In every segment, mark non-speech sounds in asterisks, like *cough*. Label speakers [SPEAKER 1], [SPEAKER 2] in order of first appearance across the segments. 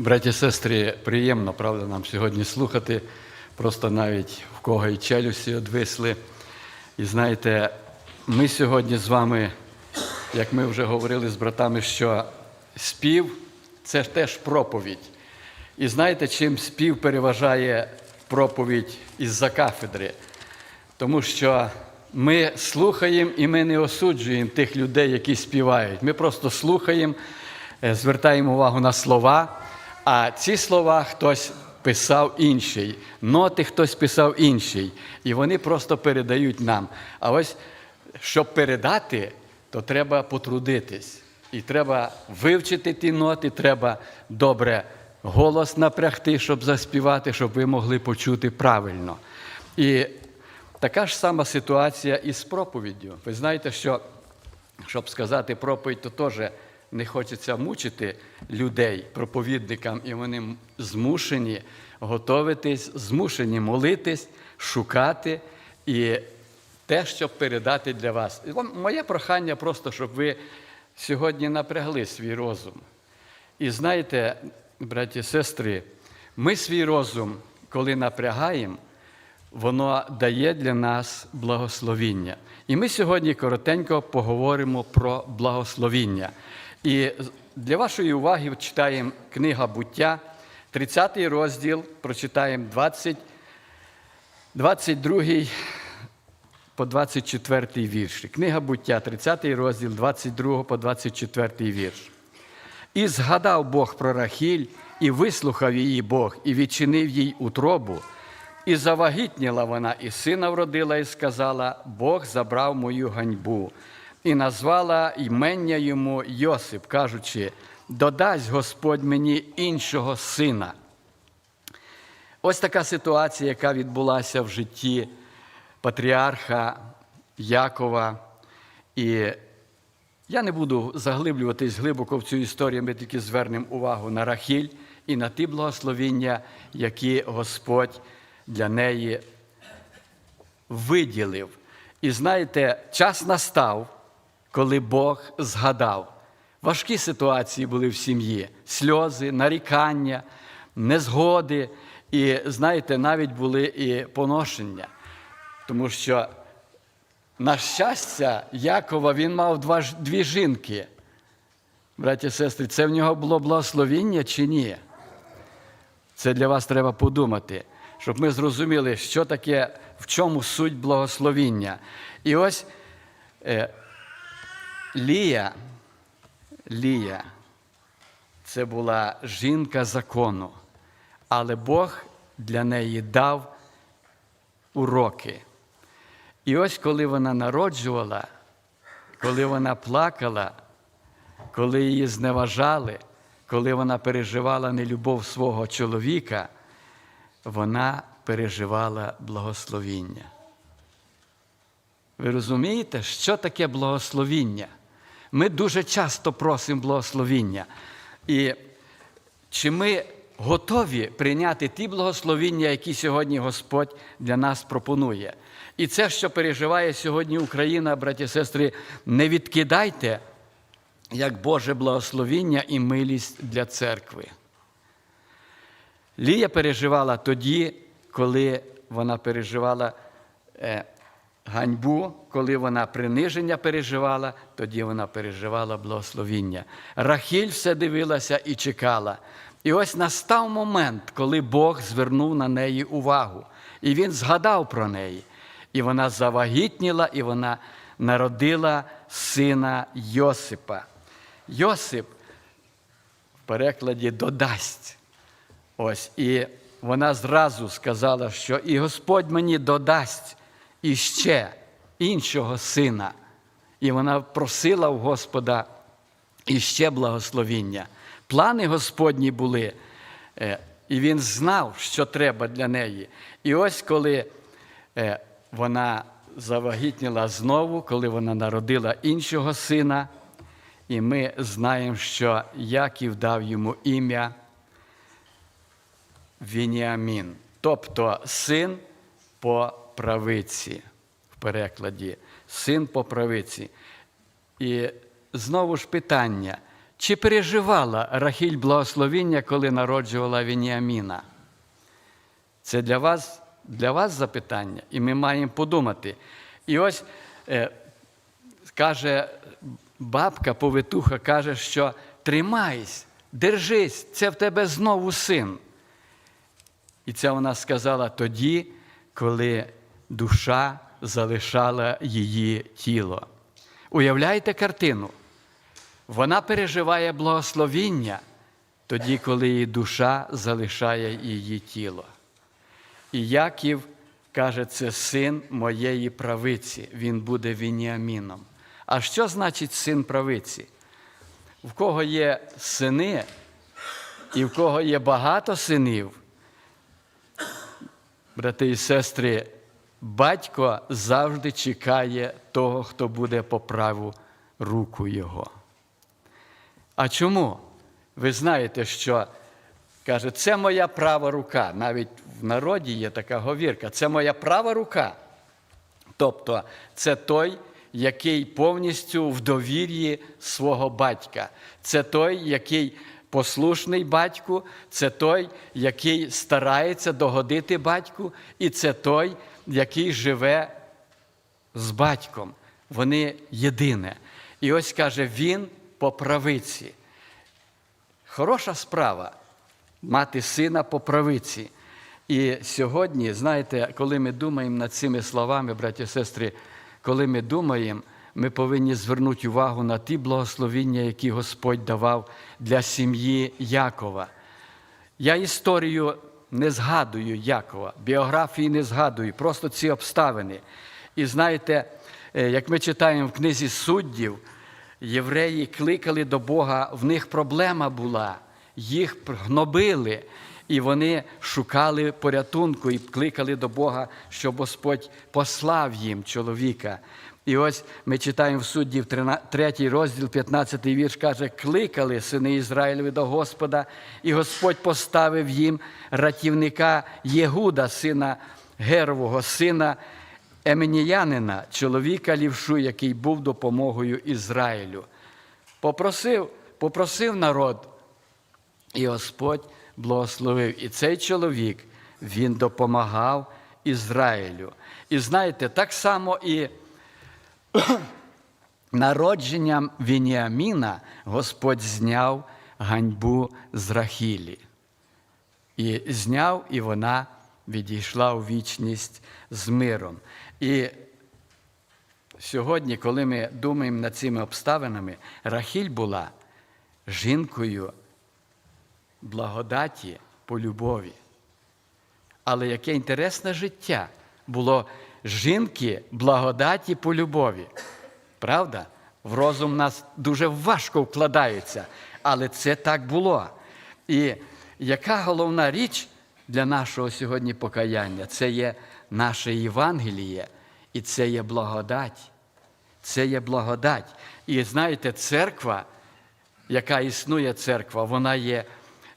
[SPEAKER 1] Браті сестри, приємно, правда, нам сьогодні слухати. Просто навіть в кого і челюсті одвисли. І знаєте, ми сьогодні з вами, як ми вже говорили з братами, що спів це теж проповідь. І знаєте, чим спів переважає проповідь із-за кафедри? Тому що ми слухаємо і ми не осуджуємо тих людей, які співають. Ми просто слухаємо, е, звертаємо увагу на слова, а ці слова хтось писав інший, ноти хтось писав інший. І вони просто передають нам. А ось щоб передати, то треба потрудитись. І треба вивчити ті ноти, треба добре голос напрягти, щоб заспівати, щоб ви могли почути правильно. І така ж сама ситуація і з проповіддю. Ви знаєте, що щоб сказати проповідь, то теж не хочеться мучити людей, проповідникам, і вони змушені готовитись, змушені молитись, шукати і те, щоб передати для вас. Моє прохання просто, щоб ви сьогодні напрягли свій розум. І знаєте, браті і сестри, ми свій розум, коли напрягаємо, воно дає для нас благословіння. І ми сьогодні коротенько поговоримо про благословіння. І для вашої уваги читаємо книга буття, 30 розділ, прочитаємо 20, 22 по 24 вірші. Книга буття, 30 розділ, 22 по 24 вірш. І згадав Бог про Рахіль, і вислухав її Бог, і відчинив їй утробу. І завагітніла вона, і сина вродила, і сказала: Бог забрав мою ганьбу, і назвала імення йому Йосип, кажучи: додасть Господь мені іншого сина. Ось така ситуація, яка відбулася в житті патріарха Якова. І я не буду заглиблюватись глибоко в цю історію, ми тільки звернемо увагу на Рахіль і на ті благословіння, які Господь для неї виділив. І знаєте, час настав, коли Бог згадав. Важкі ситуації були в сім'ї: сльози, нарікання, незгоди. І знаєте, навіть були і поношення. Тому що на щастя, Якова він мав два, дві жінки. Браті і сестри, це в нього було благословіння чи ні? Це для вас треба подумати, щоб ми зрозуміли, що таке, в чому суть благословіння. І ось е, Лія, Лія, це була жінка закону, але Бог для неї дав уроки. І ось коли вона народжувала, коли вона плакала, коли її зневажали, коли вона переживала нелюбов свого чоловіка, вона переживала благословіння. Ви розумієте, що таке благословіння? Ми дуже часто просимо благословіння. І чи ми готові прийняти ті благословіння, які сьогодні Господь для нас пропонує? І це, що переживає сьогодні Україна, браті і сестри, не відкидайте як Боже благословіння і милість для церкви. Лія переживала тоді, коли вона переживала е, ганьбу, коли вона приниження переживала, тоді вона переживала благословіння. Рахіль все дивилася і чекала. І ось настав момент, коли Бог звернув на неї увагу, і він згадав про неї. І вона завагітніла, і вона народила сина Йосипа. Йосип в перекладі додасть. Ось, і вона зразу сказала, що і Господь мені додасть іще іншого сина. І вона просила у Господа іще благословіння. Плани Господні були, е, і він знав, що треба для неї. І ось коли е, вона завагітніла знову, коли вона народила іншого сина, і ми знаємо, що Яків дав йому ім'я Вініамін, тобто син по правиці в перекладі, син по правиці. І знову ж питання, Чи переживала Рахіль благословіння, коли народжувала Веніаміна? Це для вас, для вас запитання, і ми маємо подумати. І ось е, каже бабка, повитуха каже, що тримайся, держись, це в тебе знову син. І це вона сказала тоді, коли душа залишала її тіло. Уявляєте картину? Вона переживає благословіння тоді, коли її душа залишає її тіло. І Яків каже, це син моєї правиці, він буде Вініаміном. А що значить син правиці? В кого є сини, і в кого є багато синів, брати і сестри, батько завжди чекає того, хто буде по праву руку його. А чому? Ви знаєте, що каже, це моя права рука. Навіть в народі є така говірка, це моя права рука. Тобто це той, який повністю в довір'ї свого батька. Це той, який послушний батьку, це той, який старається догодити батьку, і це той, який живе з батьком. Вони єдине. І ось каже, він по правиці. Хороша справа мати сина по правиці. І сьогодні, знаєте, коли ми думаємо над цими словами, браті і сестри, коли ми думаємо, ми повинні звернути увагу на ті благословіння, які Господь давав для сім'ї Якова. Я історію не згадую Якова, біографії не згадую, просто ці обставини. І знаєте, е, як ми читаємо в книзі суддів, євреї кликали до Бога, в них проблема була, їх гнобили, і вони шукали порятунку і кликали до Бога, щоб Господь послав їм чоловіка. І ось ми читаємо в суддів 3 розділ, 15 вірш, каже, кликали сини Ізраїлеві до Господа, і Господь поставив їм ратівника Єгуда, сина Герового, сина Еменіянина, чоловіка лівшу, який був допомогою Ізраїлю. Попросив, попросив народ, і Господь благословив. І цей чоловік, він допомагав Ізраїлю. І знаєте, так само і народженням Вініаміна Господь зняв ганьбу з Рахілі. І зняв, і вона відійшла у вічність з миром. І сьогодні, коли ми думаємо над цими обставинами, Рахіль була жінкою благодаті по любові. Але яке інтересне життя було жінки благодаті по любові. Правда? В розум нас дуже важко вкладається, але це так було. І яка головна річ для нашого сьогодні покаяння? Це є наше Євангеліє, і це є благодать. Це є благодать. І знаєте, церква, яка існує церква, вона є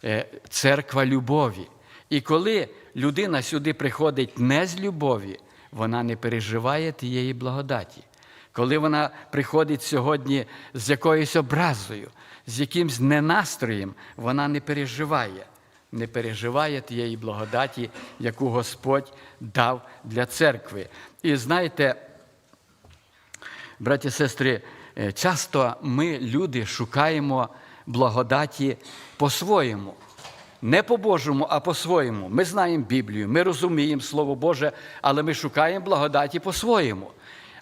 [SPEAKER 1] е, церква любові. І коли людина сюди приходить не з любові, вона не переживає тієї благодаті. Коли вона приходить сьогодні з якоюсь образою, з якимсь ненастроєм, вона не переживає, не переживає тієї благодаті, яку Господь дав для церкви. І знаєте, браті і сестри, е, часто ми, люди, шукаємо благодаті по-своєму. Не по-божому, а по-своєму. Ми знаємо Біблію, ми розуміємо Слово Боже, але ми шукаємо благодаті по-своєму.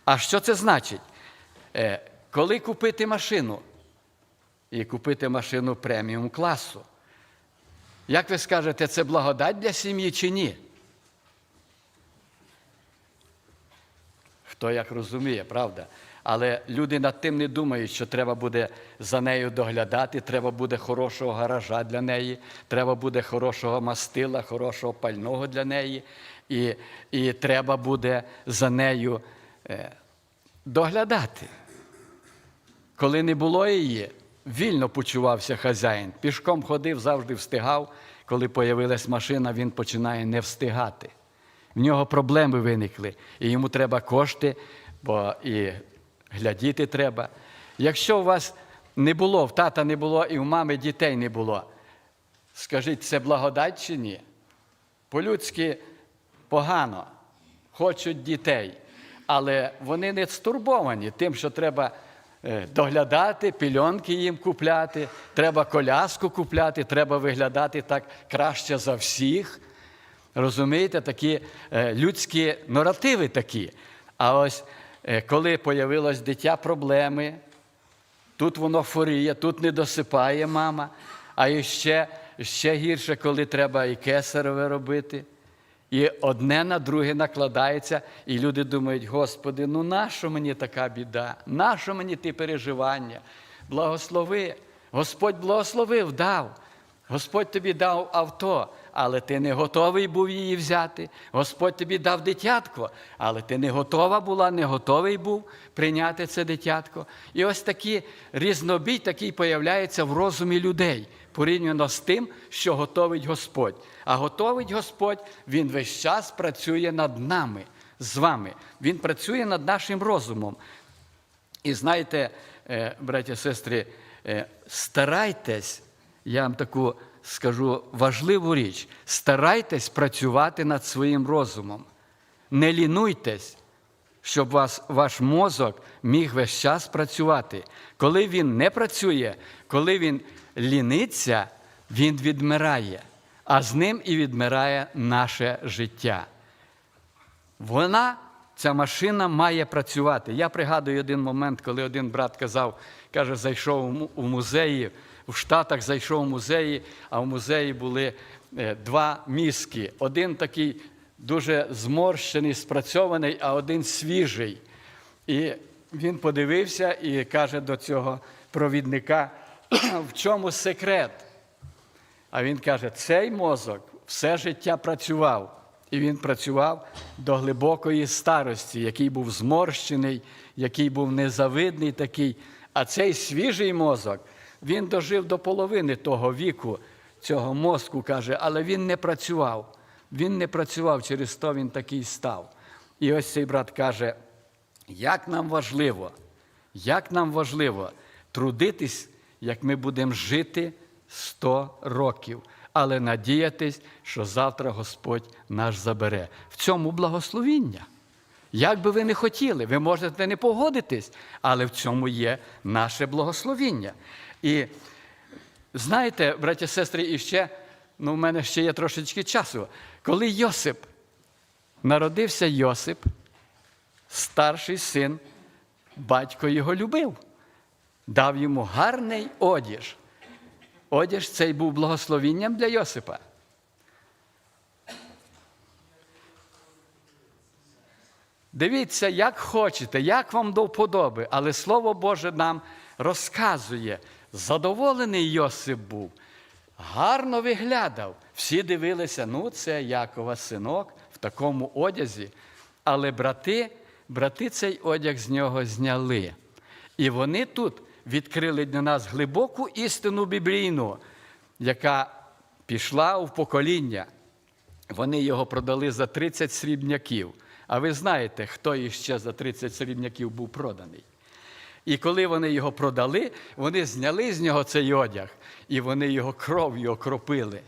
[SPEAKER 1] А що це значить? Е, Коли купити машину і купити машину преміум класу, як ви скажете, це благодать для сім'ї чи ні? Хто як розуміє, правда? Але люди над тим не думають, що треба буде за нею доглядати, треба буде хорошого гаража для неї, треба буде хорошого мастила, хорошого пального для неї, і, і треба буде за нею е, доглядати. Коли не було її, вільно почувався хазяїн. Пішком ходив, завжди встигав. Коли появилась машина, він починає не встигати. В нього проблеми виникли, і йому треба кошти, бо і глядіти треба. Якщо у вас не було, в тата не було і в мами дітей не було. Скажіть, це благодать чи ні? По-людськи погано, хочуть дітей, але вони не стурбовані тим, що треба е, доглядати, пільонки їм купляти, треба коляску купляти, треба виглядати так краще за всіх. Розумієте, такі е, людські наративи такі. А ось коли появилось дитя, проблеми, тут воно хворіє, тут не досипає мама, а іще, ще гірше, коли треба і кесареве робити. І одне на друге накладається, і люди думають, Господи, ну нащо мені така біда? Нащо мені ті переживання? Благослови. Господь благословив, дав. Господь тобі дав авто, але ти не готовий був її взяти. Господь тобі дав дитятко, але ти не готова була, не готовий був прийняти це дитятко. І ось такі різнобій такий появляється в розумі людей порівняно з тим, що готовить Господь. А готовить Господь, Він весь час працює над нами, з вами. Він працює над нашим розумом. І знаєте, е, браті і сестри, е, старайтесь, я вам таку скажу важливу річ, старайтесь працювати над своїм розумом. Не лінуйтесь, щоб вас, ваш мозок міг весь час працювати. Коли він не працює, коли він ліниться, він відмирає, а з ним і відмирає наше життя. Вона, ця машина має працювати. Я пригадую один момент, коли один брат казав, каже, зайшов у му- у Штатах зайшов у музеї, а в музеї були е, два мізки. Один такий дуже зморщений, спрацьований, а один свіжий. І він подивився і каже до цього провідника, в чому секрет? А він каже, цей мозок все життя працював. І він працював до глибокої старості, який був зморщений, який був незавидний такий. А цей свіжий мозок, він дожив до половини того віку, цього мозку, каже, але він не працював. Він не працював, через то він такий став. І ось цей брат каже, як нам важливо, як нам важливо трудитись, як ми будемо жити 100 років, але надіятись, що завтра Господь нас забере. В цьому благословіння. Як би ви не хотіли, ви можете не погодитись, але в цьому є наше благословіння. І знаєте, браті сестри, і ще, ну, в мене ще є трошечки часу. Коли Йосип, народився Йосип, старший син, батько його любив, дав йому гарний одіж. Одіж цей був благословінням для Йосипа. Дивіться, як хочете, як вам до вподоби, але Слово Боже нам розказує. Задоволений Йосип був, гарно виглядав. Всі дивилися, ну, це Якова синок в такому одязі. Але брати, брати цей одяг з нього зняли. І вони тут відкрили для нас глибоку істину біблійну, яка пішла в покоління. Вони його продали за 30 срібняків. А ви знаєте, хто іще за 30 срібняків був проданий. І коли вони його продали, вони зняли з нього цей одяг, і вони його кров'ю окропили.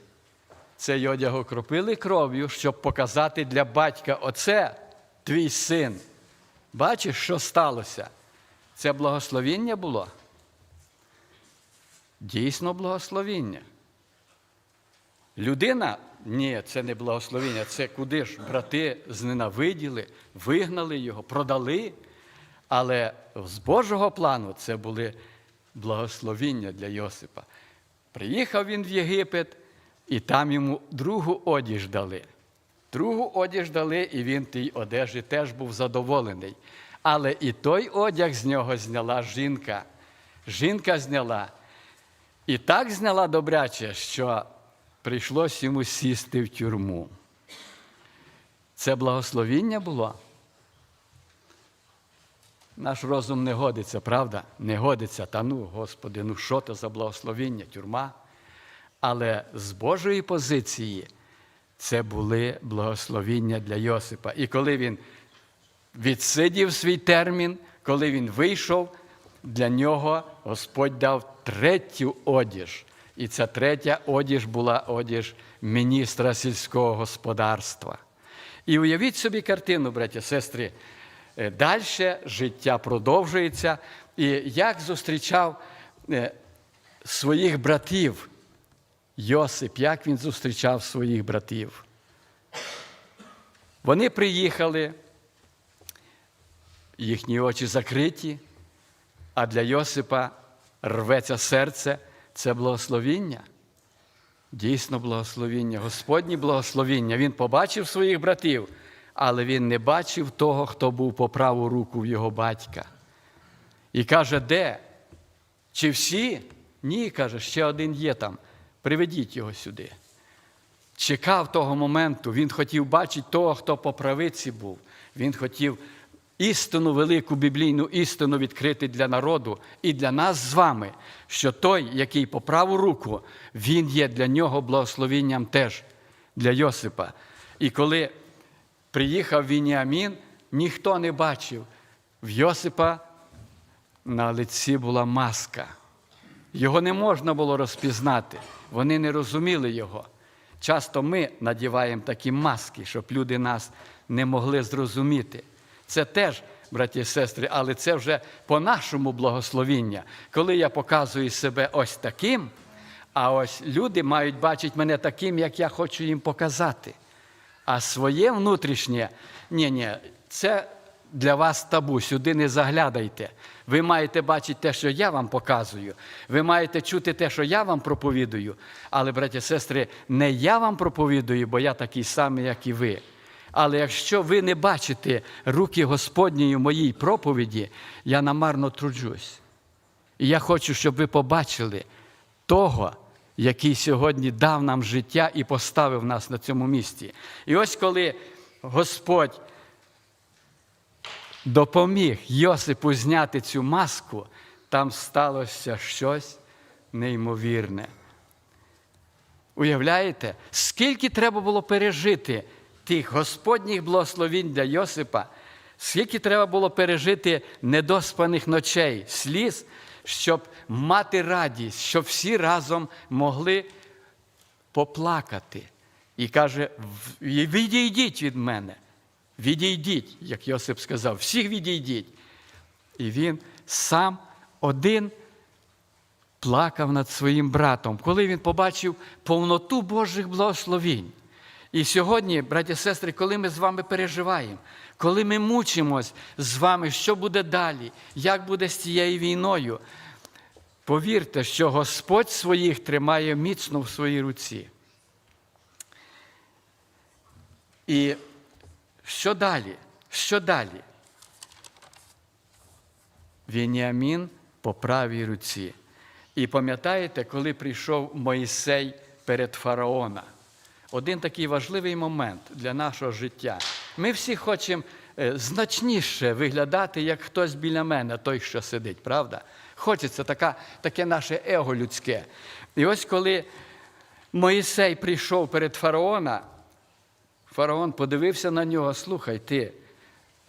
[SPEAKER 1] Цей одяг окропили кров'ю, щоб показати для батька: оце твій син. Бачиш, що сталося? Це благословіння було? Дійсно благословіння. Людина, ні, це не благословіння, це куди ж брати зненавиділи, вигнали його, продали. Але з Божого плану це були благословіння для Йосипа. Приїхав він в Єгипет, і там йому другу одіж дали. Другу одіж дали, і він тій одежі теж був задоволений. Але і той одяг з нього зняла жінка. Жінка зняла. І так зняла добряче, що прийшлось йому сісти в тюрму. Це благословіння було. Наш розум не годиться, правда? Не годиться. Та ну, Господи, ну що то за благословіння, тюрма? Але з Божої позиції це були благословіння для Йосипа. І коли він відсидів свій термін, коли він вийшов, для нього Господь дав третю одіж. І ця третя одіж була одіж міністра сільського господарства. І уявіть собі картину, браті сестри. Далі життя продовжується. І як зустрічав е, своїх братів Йосип, як він зустрічав своїх братів. Вони приїхали, їхні очі закриті, а для Йосипа рветься серце це благословіння. Дійсно, благословіння, Господні благословіння. Він побачив своїх братів, але він не бачив того, хто був по праву руку в його батька. І каже, де? Чи всі? Ні, каже, ще один є там. Приведіть його сюди. Чекав того моменту, він хотів бачити того, хто по правиці був. Він хотів істину, велику біблійну істину відкрити для народу і для нас з вами, що той, який по праву руку, він є для нього благословінням теж для Йосипа. І коли приїхав Вініамін, ніхто не бачив. В Йосипа на лиці була маска. Його не можна було розпізнати. Вони не розуміли його. Часто ми надіваємо такі маски, щоб люди нас не могли зрозуміти. Це теж, браті і сестри, але це вже по нашому благословіння. Коли я показую себе ось таким, а ось люди мають бачити мене таким, як я хочу їм показати. А своє внутрішнє, ні, ні, це для вас табу, сюди не заглядайте. Ви маєте бачити те, що я вам показую. Ви маєте чути те, що я вам проповідую. Але, браті сестри, не я вам проповідую, бо я такий самий, як і ви. Але якщо ви не бачите руки Господньої в моїй проповіді, я намарно труджусь. І я хочу, щоб ви побачили того, який сьогодні дав нам життя і поставив нас на цьому місці. І ось коли Господь допоміг Йосипу зняти цю маску, там сталося щось неймовірне. Уявляєте, скільки треба було пережити тих Господніх благословінь для Йосипа, скільки треба було пережити недоспаних ночей, сліз, щоб мати радість, щоб всі разом могли поплакати. І каже: відійдіть від мене. Відійдіть, як Йосип сказав, всіх відійдіть. І він сам один плакав над своїм братом, коли він побачив повноту Божих благословінь. І сьогодні, браті і сестри, коли ми з вами переживаємо, коли ми мучимось з вами, що буде далі, як буде з цією війною, повірте, що Господь своїх тримає міцно в своїй руці. І що далі? Що далі? Вініамін по правій руці. І пам'ятаєте, коли прийшов Моїсей перед фараона? Один такий важливий момент для нашого життя. Ми всі хочемо е, значніше виглядати, як хтось біля мене, той, що сидить, правда? Хочеться така, таке наше его людське. І ось коли Моїсей прийшов перед фараона, фараон подивився на нього, слухай, ти,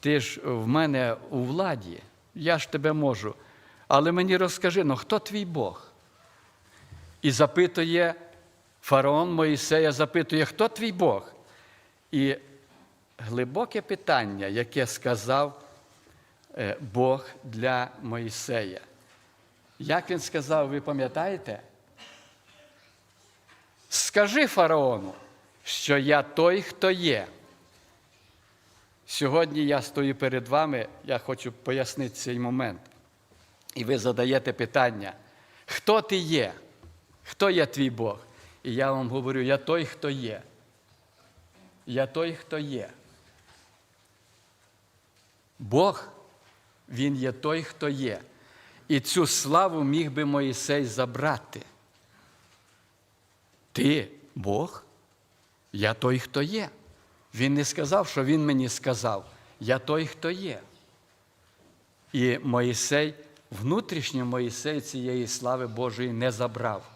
[SPEAKER 1] ти ж в мене у владі, я ж тебе можу. Але мені розкажи, ну хто твій Бог? І запитує фараон Моїсея, запитує, хто твій Бог? І глибоке питання, яке сказав е, Бог для Моїсея. Як він сказав, ви пам'ятаєте? Скажи фараону, що я той, хто є. Сьогодні я стою перед вами, я хочу пояснити цей момент. І ви задаєте питання, хто ти є? Хто є твій Бог? І я вам говорю, я той, хто є. Я той, хто є. Бог, Він є той, хто є. І цю славу міг би Моїсей забрати. Ти Бог? Я той, хто є. Він не сказав, що він мені сказав. Я той, хто є. І Моїсей, внутрішньо Моїсей цієї слави Божої не забрав.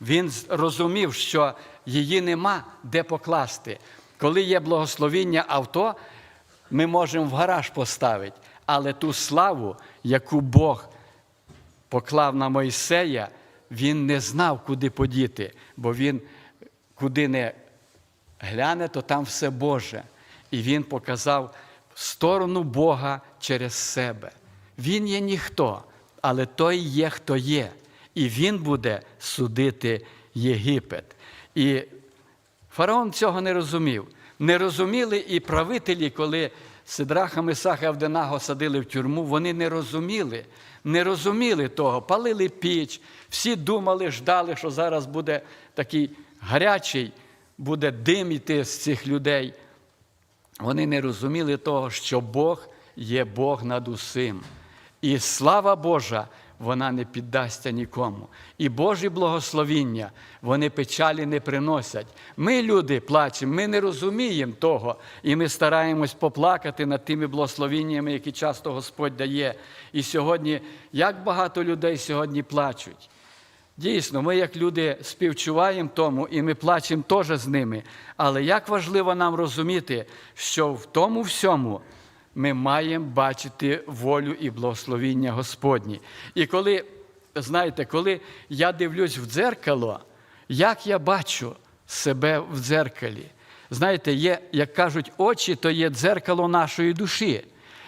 [SPEAKER 1] Він розумів, що її нема де покласти. Коли є благословіння авто, ми можемо в гараж поставити, але ту славу, яку Бог поклав на Мойсея, він не знав, куди подіти, бо він куди не гляне, то там все Боже. І він показав сторону Бога через себе. Він є ніхто, але той є, хто є. І він буде судити Єгипет. І фараон цього не розумів. Не розуміли і правителі, коли Сидраха, Месаха, Авденаго садили в тюрму, вони не розуміли, не розуміли того, палили піч, всі думали, ждали, що зараз буде такий гарячий, буде дим іти з цих людей. Вони не розуміли того, що Бог є Бог над усім. І слава Божа, вона не піддасться нікому. І Божі благословіння, вони печалі не приносять. Ми, люди, плачемо, ми не розуміємо того, і ми стараємось поплакати над тими благословіннями, які часто Господь дає. І сьогодні, як багато людей сьогодні плачуть. Дійсно, ми, як люди, співчуваємо тому, і ми плачемо теж з ними. Але як важливо нам розуміти, що в тому всьому ми маємо бачити волю і благословіння Господні. І коли, знаєте, коли я дивлюсь в дзеркало, як я бачу себе в дзеркалі? Знаєте, є, як кажуть, очі то є дзеркало нашої душі.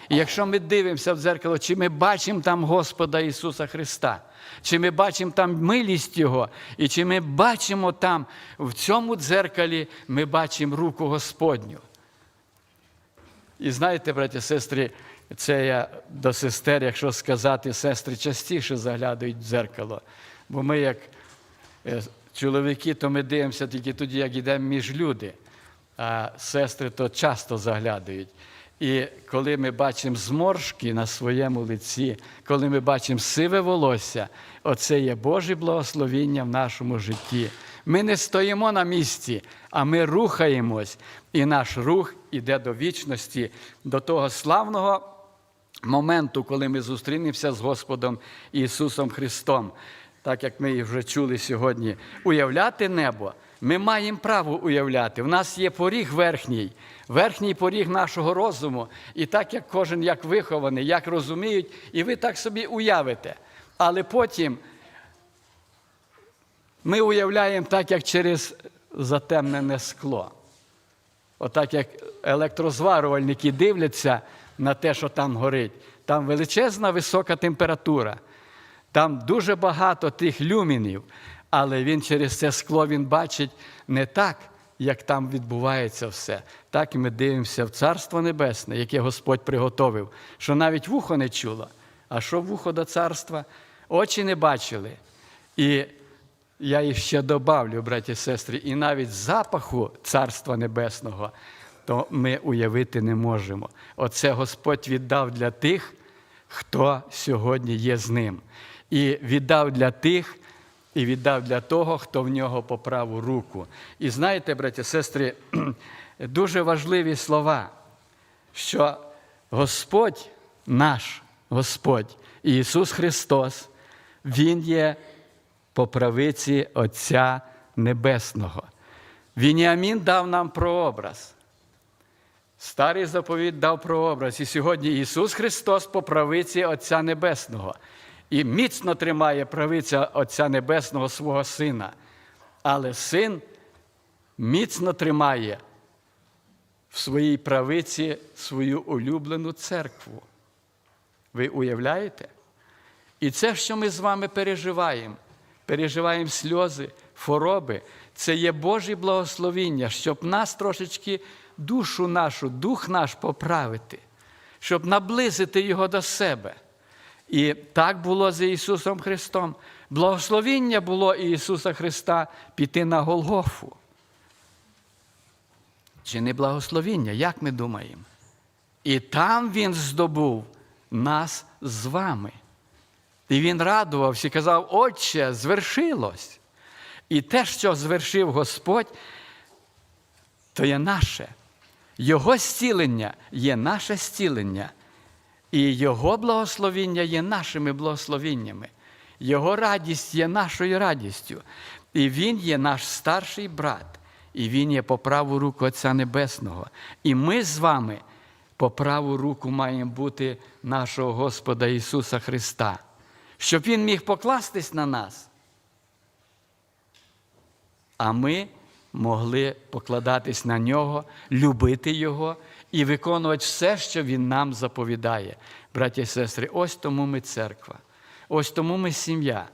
[SPEAKER 1] І якщо ми дивимося в дзеркало, чи ми бачимо там Господа Ісуса Христа, чи ми бачимо там милість Його, і чи ми бачимо там в цьому дзеркалі, ми бачимо руку Господню. І знаєте, браті сестри, це я до сестер, якщо сказати, сестри частіше заглядають в дзеркало. Бо ми, як е, чоловіки, то ми дивимося тільки тоді, як йдемо між люди, а сестри то часто заглядають. І коли ми бачимо зморшки на своєму лиці, коли ми бачимо сиве волосся, оце є Боже благословіння в нашому житті. Ми не стоїмо на місці, а ми рухаємось, і наш рух іде до вічності, до того славного моменту, коли ми зустрінемося з Господом Ісусом Христом. Так як ми вже чули сьогодні, уявляти небо. Ми маємо право уявляти. У нас є поріг верхній, верхній поріг нашого розуму. І так як кожен як вихований, як розуміють, і ви так собі уявите. Але потім ми уявляємо так, як через затемнене скло. Отак, як електрозварювальники дивляться на те, що там горить. Там величезна висока температура, там дуже багато тих люмінів, але він через це скло він бачить не так, як там відбувається все. Так і ми дивимося в Царство Небесне, яке Господь приготовив, що навіть вухо не чуло. А що вухо до царства? Очі не бачили. І я їх ще добавлю, браті і сестри, і навіть запаху Царства Небесного, то ми уявити не можемо. Оце Господь віддав для тих, хто сьогодні є з ним. І віддав для тих, і віддав для того, хто в нього по праву руку. І знаєте, браті сестри, *clears throat* дуже важливі слова, що Господь наш Господь Ісус Христос, Він є по правиці Отця Небесного. Вініамін дав нам прообраз. Старий заповіт дав прообраз. І сьогодні Ісус Христос по правиці Отця Небесного. І міцно тримає правиця Отця Небесного свого Сина. Але син міцно тримає в своїй правиці свою улюблену церкву. Ви уявляєте? І це, що ми з вами переживаємо, переживаємо сльози, хвороби, це є Божі благословіння, щоб нас трошечки душу нашу, дух наш поправити, щоб наблизити Його до себе. І так було з Ісусом Христом. Благословіння було Ісуса Христа піти на Голгофу. Чи не благословіння, як ми думаємо? І там Він здобув нас з вами. І він радувався і казав, Отче, звершилось. І те, що звершив Господь, то є наше. Його зцілення є наше зцілення. І Його благословіння є нашими благословіннями. Його радість є нашою радістю. І Він є наш старший брат, і Він є по праву руку Отця Небесного. І ми з вами по праву руку маємо бути нашого Господа Ісуса Христа щоб Він міг покластись на нас. А ми могли покладатись на нього, любити Його і виконувати все, що Він нам заповідає. Браті і сестри, ось тому ми церква, ось тому ми сім'я.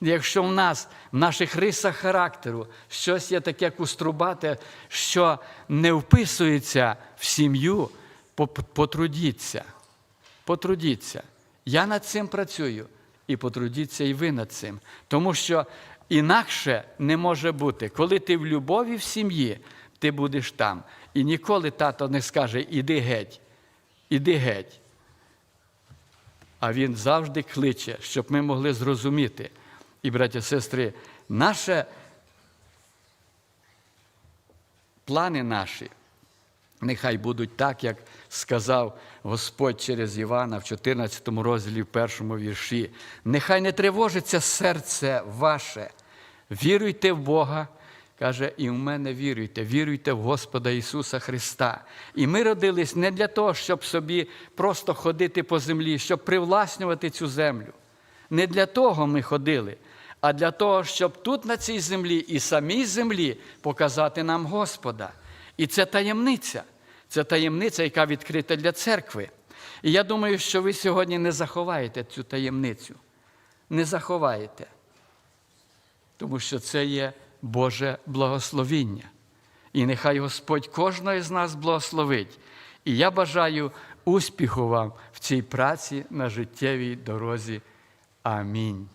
[SPEAKER 1] Якщо в нас, в наших рисах характеру, щось є таке куструбате, що не вписується в сім'ю, потрудіться. Потрудіться. Я над цим працюю. І потрудіться і ви над цим. Тому що інакше не може бути. Коли ти в любові в сім'ї, ти будеш там. І ніколи тато не скаже іди геть, іди геть. А він завжди кличе, щоб ми могли зрозуміти. І, браття, сестри, наше плани наші, нехай будуть так, як сказав Господь через Івана в 14 розділі, в першому вірші. Нехай не тривожиться серце ваше. Віруйте в Бога. Каже, і в мене віруйте, віруйте в Господа Ісуса Христа. І ми родились не для того, щоб собі просто ходити по землі, щоб привласнювати цю землю. Не для того ми ходили, а для того, щоб тут, на цій землі і самій землі показати нам Господа. І це таємниця. Це таємниця, яка відкрита для церкви. І я думаю, що ви сьогодні не заховаєте цю таємницю. Не заховаєте. Тому що це є Боже благословіння. І нехай Господь кожного з нас благословить. І я бажаю успіху вам в цій праці на життєвій дорозі. Амінь.